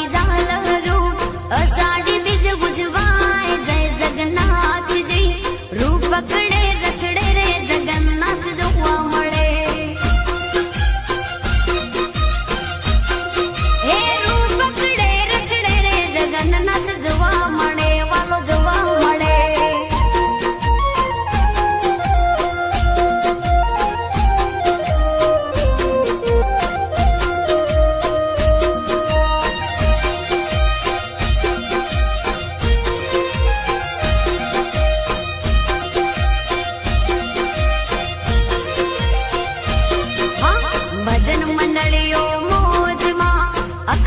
વાગી ઝાલરું અષાઢી બીજ ઉજવાય જય જગન્નાથજી રૂપ પકડે રચડે રે જગન્નાથ જોવા મળે હે રૂપ પકડે રચડે રે જગન્નાથ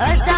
而三